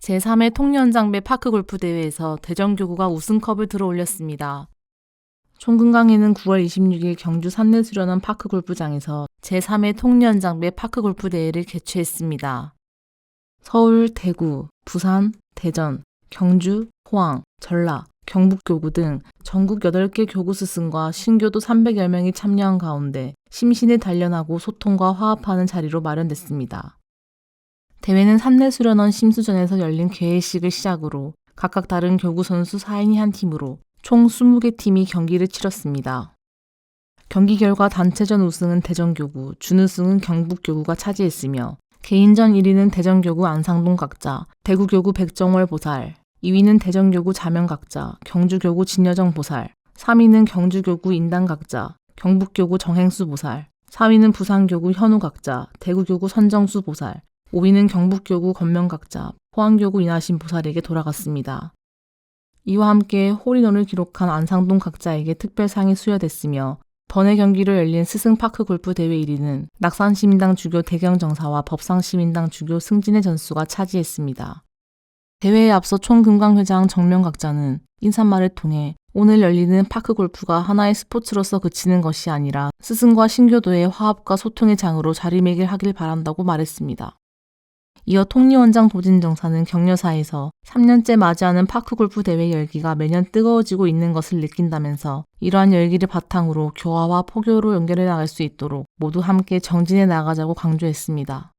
제3회 통년장배 파크 골프 대회에서 대전교구가 우승컵을 들어 올렸습니다. 총근강에는 9월 26일 경주 산내 수련원 파크 골프장에서 제3회 통년장배 파크 골프 대회를 개최했습니다. 서울, 대구, 부산, 대전, 경주, 포항, 전라, 경북교구 등 전국 8개 교구 스승과 신교도 300여 명이 참여한 가운데 심신을 단련하고 소통과 화합하는 자리로 마련됐습니다. 대회는 산내수련원 심수전에서 열린 개회식을 시작으로 각각 다른 교구 선수 4인이 한 팀으로 총 20개 팀이 경기를 치렀습니다. 경기 결과 단체전 우승은 대전교구, 준우승은 경북교구가 차지했으며 개인전 1위는 대전교구 안상동 각자, 대구교구 백정월 보살, 2위는 대전교구 자명 각자, 경주교구 진여정 보살, 3위는 경주교구 인당 각자, 경북교구 정행수 보살, 4위는 부산교구 현우 각자, 대구교구 선정수 보살, 5위는 경북교구 건명 각자, 포항교구 이나신 보살에게 돌아갔습니다. 이와 함께 홀인원을 기록한 안상동 각자에게 특별상이 수여됐으며 번외 경기로 열린 스승파크 골프 대회 1위는 낙산시민당 주교 대경정사와 법상시민당 주교 승진의 전수가 차지했습니다. 대회에 앞서 총금강회장 정명 각자는 인사말을 통해 오늘 열리는 파크 골프가 하나의 스포츠로서 그치는 것이 아니라 스승과 신교도의 화합과 소통의 장으로 자리매김하길 바란다고 말했습니다. 이어 통리원장 도진정사는 격려사에서 3년째 맞이하는 파크골프 대회 열기가 매년 뜨거워지고 있는 것을 느낀다면서 이러한 열기를 바탕으로 교화와 포교로 연결해 나갈 수 있도록 모두 함께 정진해 나가자고 강조했습니다.